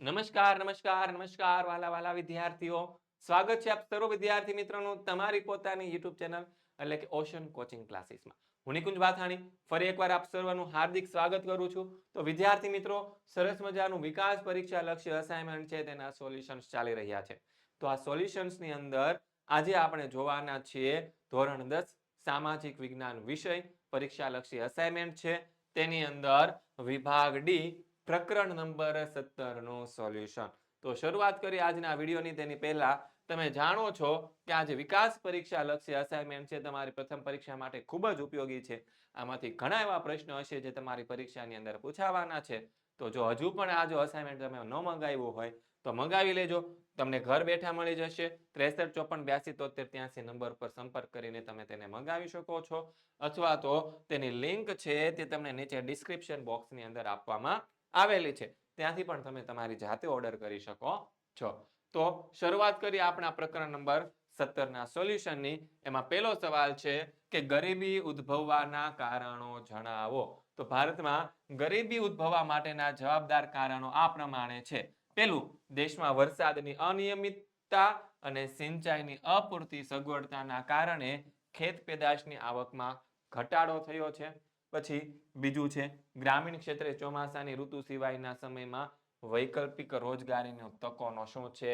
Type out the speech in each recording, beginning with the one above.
નમસ્કાર નમસ્કાર નમસ્કાર, વાલા વાલા વિદ્યાર્થીઓ. સ્વાગત છે આપ સર્વ વિદ્યાર્થી મિત્રોનું તમારી પોતાની યુટ્યુબ ચેનલ એટલે કે ઓશન કોચિંગ ક્લાસીસમાં. હું નિકુંજ વાથાણી ફરી એકવાર આપ સર્વનું હાર્દિક સ્વાગત કરું છું. તો વિદ્યાર્થી મિત્રો, સરસ મજાનું વિકાસ પરીક્ષા લક્ષ્ય અસાઇનમેન્ટ છે તેના સોલ્યુશન્સ ચાલી રહ્યા છે. તો આ સોલ્યુશન્સની અંદર આજે આપણે જોવાના છીએ ધોરણ દસ, સામાજિક વિજ્ઞાન વિષય પરીક્ષા લક્ષી અસાઇનમેન્ટ છે. તેની અંદર વિભાગ ડી પ્રકરણ નંબર સત્તરનું સોલ્યુશન. તો શરૂઆત કરી આજના વિડીયોની. તેની પહેલા તમે જાણો છો કે આજે વિકાસ પરીક્ષા લક્ષી અસાઇનમેન્ટ છે. તમારી પ્રથમ પરીક્ષા માટે ખૂબ જ ઉપયોગી છે. આમાંથી ઘણા એવા પ્રશ્નો હશે જે તમારી પરીક્ષાની અંદર પૂછાવાના છે. તો જો હજુ પણ આ જો અસાઇનમેન્ટ તમે ન મંગાવ્યું હોય, તો મંગાવી લેજો. તમને ઘર બેઠા મળી જશે. ત્રેસઠ, ચોપન, બ્યાસી તોતેર ત્યાંસી નંબર પર સંપર્ક કરીને તમે તેને મંગાવી શકો છો. અથવા તો તેની લિંક છે તે તમને નીચે ડિસ્ક્રિપ્શન બોક્સની અંદર આપવામાં આવેલી છે. ત્યાંથી પણ તમે તમારી જાતે ઓર્ડર કરી શકો છો. તો શરૂઆત કરીએ આપણા પ્રકરણ નંબર સત્તરના સોલ્યુશનની. એમાં પહેલો સવાલ છે કે ગરીબી ઉદ્ભવવાના કારણો જણાવો. તો ભારતમાં ગરીબી ઉદ્ભવવા માટેના જવાબદાર કારણો આ પ્રમાણે છે. પહેલું, દેશમાં વરસાદની અનિયમિતતા અને સિંચાઈની અપૂરતી સગવડતાના કારણે ખેત પેદાશની આવકમાં ઘટાડો થયો છે. પછી બીજું છે, ગ્રામીણ ક્ષેત્રે ચોમાસાની ઋતુ સિવાયના સમયમાં વૈકલ્પિક રોજગારીનો તકોનો શું છે?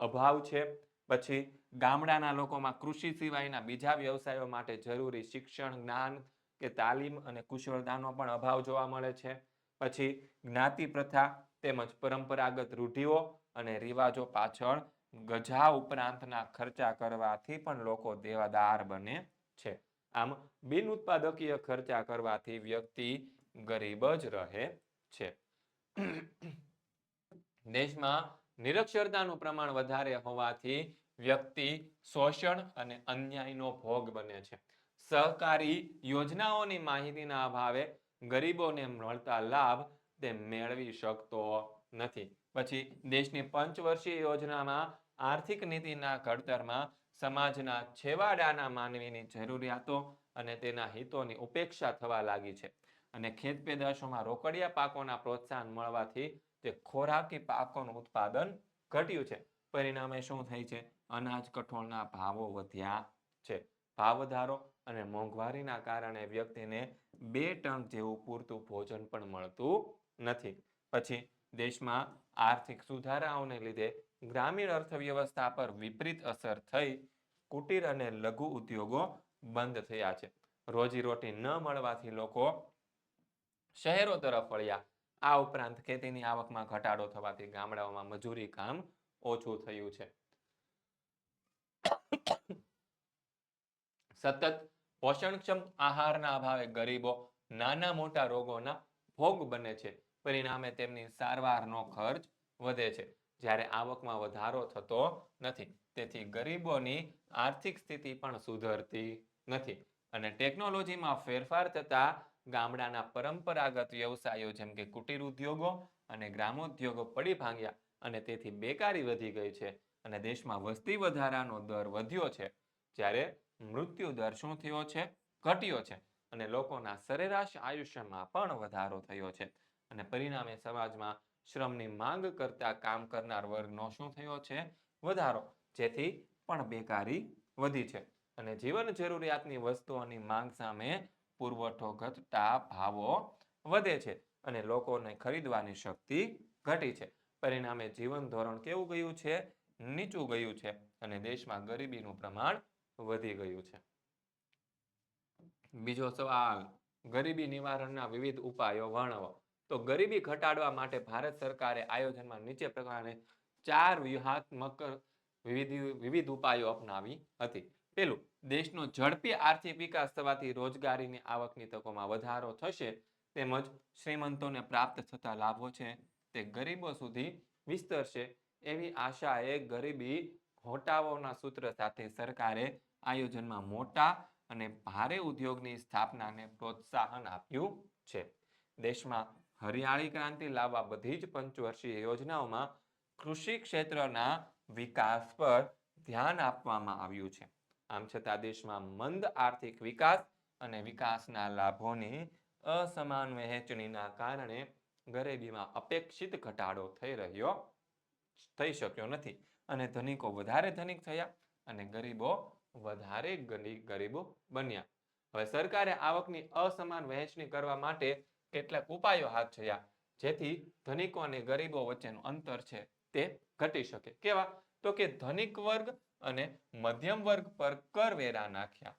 અભાવ છે. પછી ગામડાના લોકોમાં કૃષિ સિવાયના બીજા વ્યવસાયો માટે જરૂરી શિક્ષણ, જ્ઞાન કે તાલીમ અને કુશળતાનો પણ અભાવ જોવા મળે છે. પછી જ્ઞાતિ પ્રથા તેમજ પરંપરાગત રૂઢિઓ અને રિવાજો પાછળ ગજા ઉપરાંતના ખર્ચા કરવાથી પણ લોકો દેવાદાર બને છે. આમ બિન ઉત્પાદકીય ખર્ચા કરવાથી વ્યક્તિ ગરીબ જ રહે છે. દેશમાં નિરક્ષરતાનું પ્રમાણ વધારે હોવાથી વ્યક્તિ શોષણ અને અન્યાયનો ભોગ બને છે. સહકારી યોજનાઓની માહિતીના અભાવે ગરીબોને મળતા લાભ તે મેળવી શકતો નથી. પછી દેશની પંચવર્ષીય યોજનામાં આર્થિક નીતિના ઘડતરમાં સમાજના છેવાડાના માનવીની જરૂરિયાતો અને તેના હિતોની ઉપેક્ષા થવા લાગી છે. અને ખેત પેદાશોમાં રોકડિયા પાકોના પ્રોત્સાહન મળવાથી તે ખોરાકી પાકોનું ઉત્પાદન ઘટ્યું છે. પરિણામે શું થાય છે? અનાજ કઠોળના ભાવો વધ્યા છે. ભાવ વધારો અને મોંઘવારીના કારણે વ્યક્તિને બે ટન જેવું પૂરતું ભોજન પણ મળતું નથી. પછી દેશમાં આર્થિક સુધારાઓને લીધે ગ્રામીણ અર્થવ્યવસ્થા પર વિપરીત અસર થઈ કુટીર અને લઘુ ઉદ્યોગો બંધ થયા છે. રોજીરોટી ન મળવાથી લોકો શહેરો તરફ વળ્યા. આ ઉપરાંત ખેતીની આવકમાં ઘટાડો થવાથી ગામડાઓમાં મજૂરી કામ ઓછું થયું છે. સતત પોષણક્ષમ આહારના અભાવે ગરીબો નાના મોટા રોગોના ભોગ બને છે. પરિણામે તેમની સારવારનો ખર્ચ વધે છે. જ્યારે આવકમાં વધારો થતો નથી. તેથી ગરીબોની આર્થિક સ્થિતિ પણ સુધરતી નથી. અને ટેકનોલોજીમાં ફેરફાર થતાં ગામડાના પરંપરાગત વ્યવસાયો જેમ કે કુટીર ઉદ્યોગો અને ગ્રામોદ્યોગો પડી ભાંગ્યા અને તેથી બેકારી વધી ગઈ છે અને દેશમાં વસ્તી વધારાનો દર વધ્યો છે. જ્યારે મૃત્યુ દર શું થયો છે? ઘટ્યો છે અને લોકોના સરેરાશ આયુષ્યમાં પણ વધારો થયો છે. અને પરિણામે સમાજમાં શ્રમની માંગ કરતા કામ કરનાર વર્ગનો શું થયો છે? વધારો, જેથી પણ બેકારી વધી છે. અને જીવન જરૂરિયાતની વસ્તુઓની માંગ સામે પુરવઠો ઘટતા ભાવો વધે છે અને લોકોને ખરીદવાની શક્તિ ઘટી છે. પરિણામે જીવન ધોરણ કેવું ગયું છે? નીચું ગયું છે અને દેશમાં ગરીબીનું પ્રમાણ વધી ગયું છે. બીજો સવાલ, ગરીબી નિવારણના વિવિધ ઉપાયો વર્ણવો. તો ગરીબી ઘટાડવા માટે ભારત સરકારે આયોજનમાં નીચે પ્રકારે ચાર વ્યૂહાત્મક વિવિધ વિવિધ ઉપાયો અપનાવી હતી. પેલું, દેશનો ઝડપી આર્થિક વિકાસ થવાથી રોજગારીની આવકની તકોમાં વધારો થશે તેમજ શ્રીમંતોને પ્રાપ્ત થતા લાભો છે તે ગરીબો સુધી વિસ્તરશે એવી આશાએ ગરીબી ઘોટાવોના સૂત્ર સાથે સરકારે આયોજનમાં મોટા અને ભારે ઉદ્યોગની સ્થાપનાને પ્રોત્સાહન આપ્યું છે. દેશમાં હરિયાળી ક્રાંતિ લાવવા બધી જ પંચવર્ષીય યોજનાઓમાં કૃષિ ક્ષેત્રના વિકાસ પર ધ્યાન આપવામાં આવ્યું છે. આમ છતાં દેશમાં મંદ આર્થિક વિકાસ અને વિકાસના લાભોની અસમાન વહેંચણીના કારણે ગરીબીમાં અપેક્ષિત ઘટાડો થઈ રહ્યો થઈ શક્યો નથી અને ધનિકો વધારે ધનિક થયા અને ગરીબો વધારે ગરીબો બન્યા. હવે સરકારે આવકની અસમાન વહેંચણી કરવા માટે કેટલાક ઉપાયો હાથ ધર્યા. જેથી ધનિકો અને ગરીબો વચ્ચેનું અંતર છે તે ઘટી શકે. કેવા? તો કે ધનિક વર્ગ અને મધ્યમ વર્ગ પર કરવેરા નાખ્યા.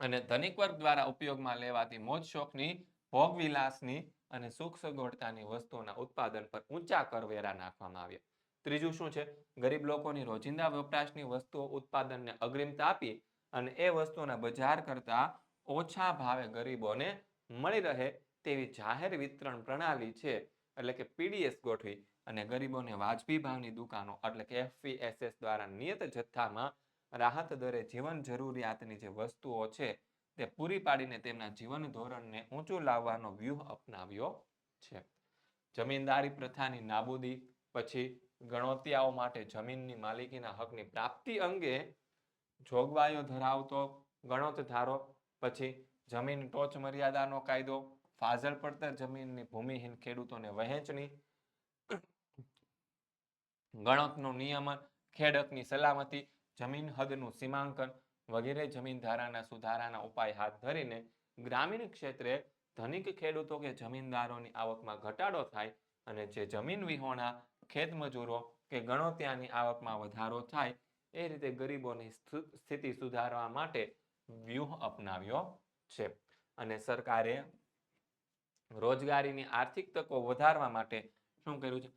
અને ધનિક વર્ગ દ્વારા ઉપયોગમાં લેવાતી મોજ શોખની ભોગવિલાસની અને સુખ સગવડતાની વસ્તુઓના ઉત્પાદન પર ઊંચા કરવેરા નાખવામાં આવ્યા. ત્રીજું શું છે? ગરીબ લોકોની રોજિંદા વપરાશની વસ્તુઓ ઉત્પાદનને અગ્રિમતા આપી અને એ વસ્તુઓના બજાર કરતા ઓછા ભાવે ગરીબોને મળી રહે તેવી જાહેર વિતરણ પ્રણાલી છે, એટલે કે પીડીએસ ગોઠવી અને ગરીબોને વાજબી ભાવની દુકાનો, એટલે કે એફપીએસએસ દ્વારા નિયત જથ્થામાં રાહત દરે જીવન જરૂરિયાતની જે વસ્તુઓ છે, તે પૂરી પાડીને તેમના જીવન ધોરણને ઊંચું લાવવાનો વ્યૂહ અપનાવ્યો છે. જમીનદારી પ્રથાની નાબૂદી, પછી ગણોતિયાઓ માટે જમીનની માલિકીના હકની પ્રાપ્તિ અંગે જોગવાઈઓ ધરાવતો ગણોત ધારો, પછી જમીન ટોચ મર્યાદાનો કાયદો, ફાજલ પડતર જમીનની ભૂમિહીન ખેડૂતોને વહેંચણી, ગણતનું નિયમન ખેડકની સલામતી, જમીન હદનું સીમાંકન વગેરે જમીન ધારાના સુધારાના ઉપાય હાથ ધરીને ગ્રામીણ ક્ષેત્રે ધનિક ખેડૂતો કે જમીનદારોની આવકમાં ઘટાડો થાય અને જે જમીન વિહોણા ખેતમજૂરો કે ગણોત્યાની આવકમાં વધારો થાય, એ રીતે ગરીબોની સ્થિ- સ્થિતિ સુધારવા માટે વ્યૂહ અપનાવ્યો છે. અને સરકારે રોજગારીની આર્થિક તકો વધારવા માટે શું કર્યું છે?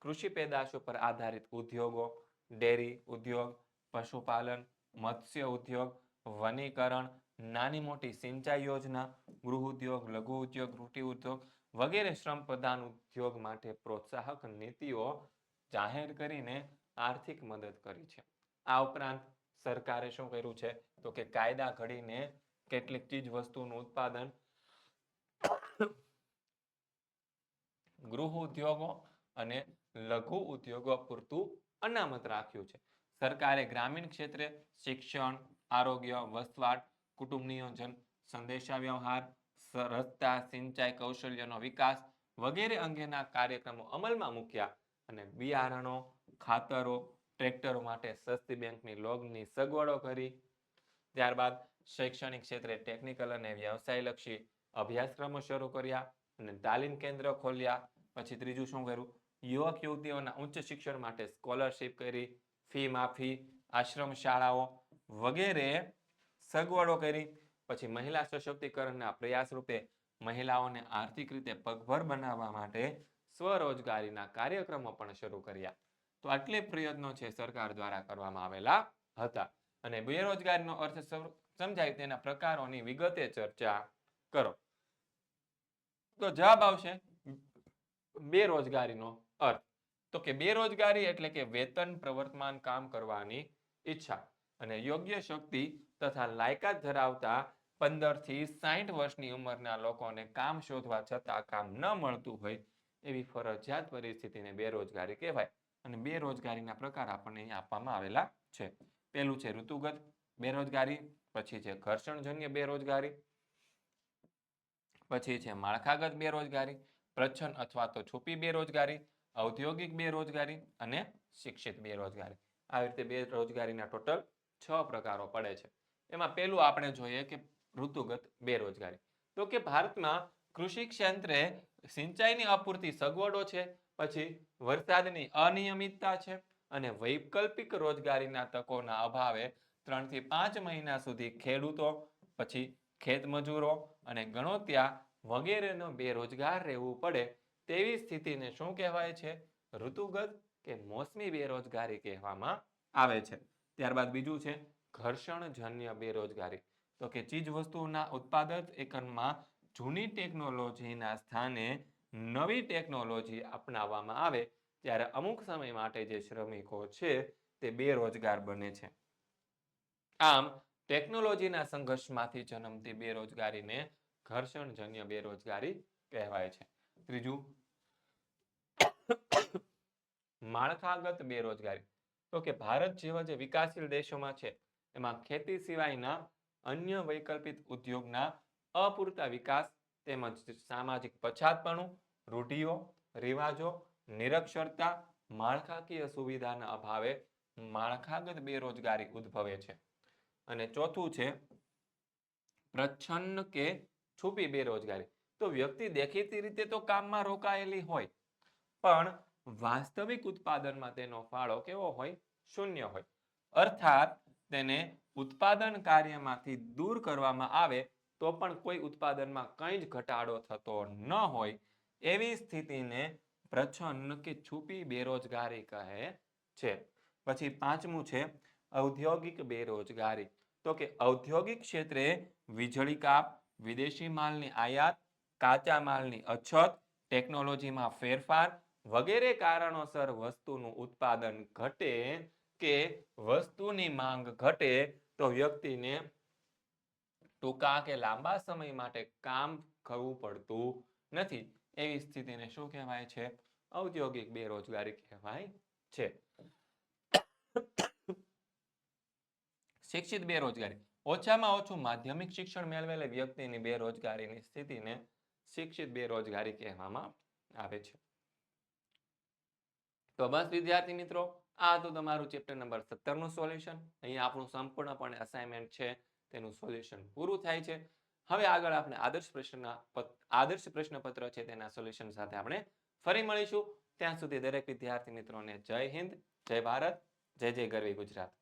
કૃષિ પેદાશ ઉપર આધારિત ઉદ્યોગો, ડેરી ઉદ્યોગ, પશુપાલન, મત્સ્ય ઉદ્યોગ, વનીકરણ, નાની મોટી સિંચાઈ યોજના, ગૃહ ઉદ્યોગ, લઘુ ઉદ્યોગ કુટીર ઉદ્યોગ વગેરે શ્રમ પ્રધાન ઉદ્યોગ માટે પ્રોત્સાહક નીતિઓ જાહેર કરીને આર્થિક મદદ કરી છે. આ ઉપરાંત સરકારે શું કર્યું છે? તો કે કાયદા ઘડીને કેટલીક ચીજ વસ્તુનું ઉત્પાદન. ગૃહ ઉદ્યોગો અને લઘુ ઉદ્યોગો પૂરતું અનામત રાખ્યું છે. સરકારે ગ્રામીણ ક્ષેત્રે શિક્ષણ, આરોગ્ય, વસવાટ, કુટુંબ નિયોજન સંદેશા વ્યવહાર રસ્તા સિંચાઈ, કૌશલ્યનો વિકાસ વગેરે અંગેના કાર્યક્રમો અમલમાં મૂક્યા અને બિયારણો, ખાતરો, ટ્રેક્ટરો માટે સસ્તી બેંકની લોનની સગવડો કરી. ત્યારબાદ શૈક્ષણિક ક્ષેત્રે ટેકનિકલ અને વ્યવસાયલક્ષી અભ્યાસક્રમો શરૂ કર્યા અને તાલીમ કેન્દ્ર ખોલ્યા. પછી ત્રીજું શું કર્યું? યુવક યુવતીઓના ઉચ્ચ શિક્ષણ માટે સ્કોલરશિપ કરી ફી માફી આશ્રમ શાળાઓ વગેરે સગવડો કરી. પછી મહિલા સશક્તિકરણના પ્રયાસ રૂપે મહિલાઓને આર્થિક રીતે પગભર બનાવવા માટે સ્વરોજગારીના કાર્યક્રમો પણ શરૂ કર્યા. તો આટલી પ્રયત્નો છે સરકાર દ્વારા કરવામાં આવેલા હતા. અને બેરોજગારીનો અર્થ સમજાય તેના પ્રકારોની વિગતે ચર્ચા કરો. તો જવાબ આવશે બેરોજગારીનો અર્થ. તો કે બેરોજગારી એટલે કે વેતન પ્રવર્તમાન કામ કરવાની ઈચ્છા અને યોગ્ય શક્તિ તથા લાયકાત ધરાવતા પંદરથી સાહીઠ વર્ષની ઉંમરના લોકોને કામ શોધવા છતાં કામ ન મળતું હોય એવી ફરજિયાત પરિસ્થિતિને બેરોજગારી કહેવાય અને બેરોજગારીના પ્રકાર આપણને અહીં આપવામાં આવેલા છે. પહેલું છે ઋતુગત બેરોજગારી. પછી છે ઘર્ષણજન્ય બેરોજગારી, પછી છે માળખાગત બેરોજગારી પ્રચ્છન્ન અથવા તો છુપી બેરોજગારી, ઔદ્યોગિક બેરોજગારી અને શિક્ષિત બેરોજગારી. આવી રીતે બેરોજગારીના ટોટલ છ પ્રકારો પડે છે. એમાં પહેલું આપણે જોઈએ કે ઋતુગત બેરોજગારી. તો કે ભારતમાં કૃષિ ક્ષેત્રે સિંચાઈની અપૂરતી સગવડો છે, પછી વરસાદની અનિયમિતતા છે અને વૈકલ્પિક રોજગારીના તકોના અભાવે ત્રણથી પાંચ મહિના સુધી ખેડૂતો, પછી ખેતમજૂરો અને ગણોત્યા વગેરેનો બેરોજગાર રહેવું પડે તેવી સ્થિતિને શું કહેવાય છે? ઋતુગત કે મોસમી બેરોજગારી કહેવામાં આવે છે. ત્યારબાદ બીજું છે ઘર્ષણજન્ય બેરોજગારી. તો કે ચીજ વસ્તુના ઉત્પાદક એકમમાં જૂની ટેકનોલોજીના સ્થાને નવી ટેકનોલોજી અપનાવવામાં આવે, ત્યારે અમુક સમય માટે જે શ્રમિકો છે તે બેરોજગાર બને છે. આમ, ટેકનોલોજીના સંઘર્ષમાંથી જન્મતી બેરોજગારીને ઘર્ષણજન્ય બેરોજગારી કહેવાય છે. ત્રીજું, માળખાગત બેરોજગારી. તો કે ભારત જેવા જે વિકાસશીલ દેશોમાં છે, એમાં ખેતી સિવાયના અન્ય વૈકલ્પિક ઉદ્યોગના અપૂરતા વિકાસ તેમજ સામાજિક પછાતપણું, રૂઢિઓ, રિવાજો, નિરક્ષરતા, માળખાકીય સુવિધાના અભાવે માળખાગત બેરોજગારી ઉદ્ભવે છે. અને ચોથું છે, પ્રચ્છન્ન કે છુપી બેરોજગારી. તો વ્યક્તિ દેખીતી રીતે તો કામમાં રોકાયેલી હોય, પણ વાસ્તવિક ઉત્પાદનમાં તેનો ફાળો કેવો હોય? શૂન્ય હોય. અર્થાત, તેને ઉત્પાદન કાર્યમાંથી દૂર કરવામાં આવે તો પણ કોઈ ઉત્પાદનમાં કંઈ જ ઘટાડો થતો ન હોય, એવી સ્થિતિને પ્રચ્છન્ન કે છુપી બેરોજગારી કહે છે. પછી પાંચમું છે ઔદ્યોગિક બેરોજગારી. તો કે ઔદ્યોગિક ક્ષેત્રે વીજળી કાપ, વિદેશી માલની આયાત, કાચા માલની અછત, ટેકનોલોજીમાં ફેરફાર વગેરે કારણોસર વસ્તુનું ઉત્પાદન ઘટે કે વસ્તુની માંગ ઘટે તો વ્યક્તિને ટૂંકા કે લાંબા સમય માટે કામ કરવું પડતું નથી. એવી સ્થિતિને શું કહેવાય છે? ઔદ્યોગિક બેરોજગારી કહેવાય છે. શિક્ષિત બેરોજગારી. ઓછામાં ઓછું માધ્યમિક શિક્ષણ મેળવેલી વ્યક્તિની બેરોજગારીની સ્થિતિને શિક્ષિત બેરોજગારી કહેવામાં આવે છે. તો બસ, વિદ્યાર્થી મિત્રો, આ હતું તમારું ચેપ્ટર નંબર સત્તરનું સોલ્યુશન. અહીંયા આપણું સંપૂર્ણપણે અસાઇનમેન્ટ છે, તેનું સોલ્યુશન પૂરું થાય છે. હવે આગળ આપણે આદર્શ પ્રશ્નના આદર્શ પ્રશ્નપત્ર છે તેના સોલ્યુશન સાથે આપણે ફરી મળીશું. ત્યાં સુધી દરેક વિદ્યાર્થી મિત્રોને જય હિન્દ, જય ભારત, જય જય ગરવી ગુજરાત.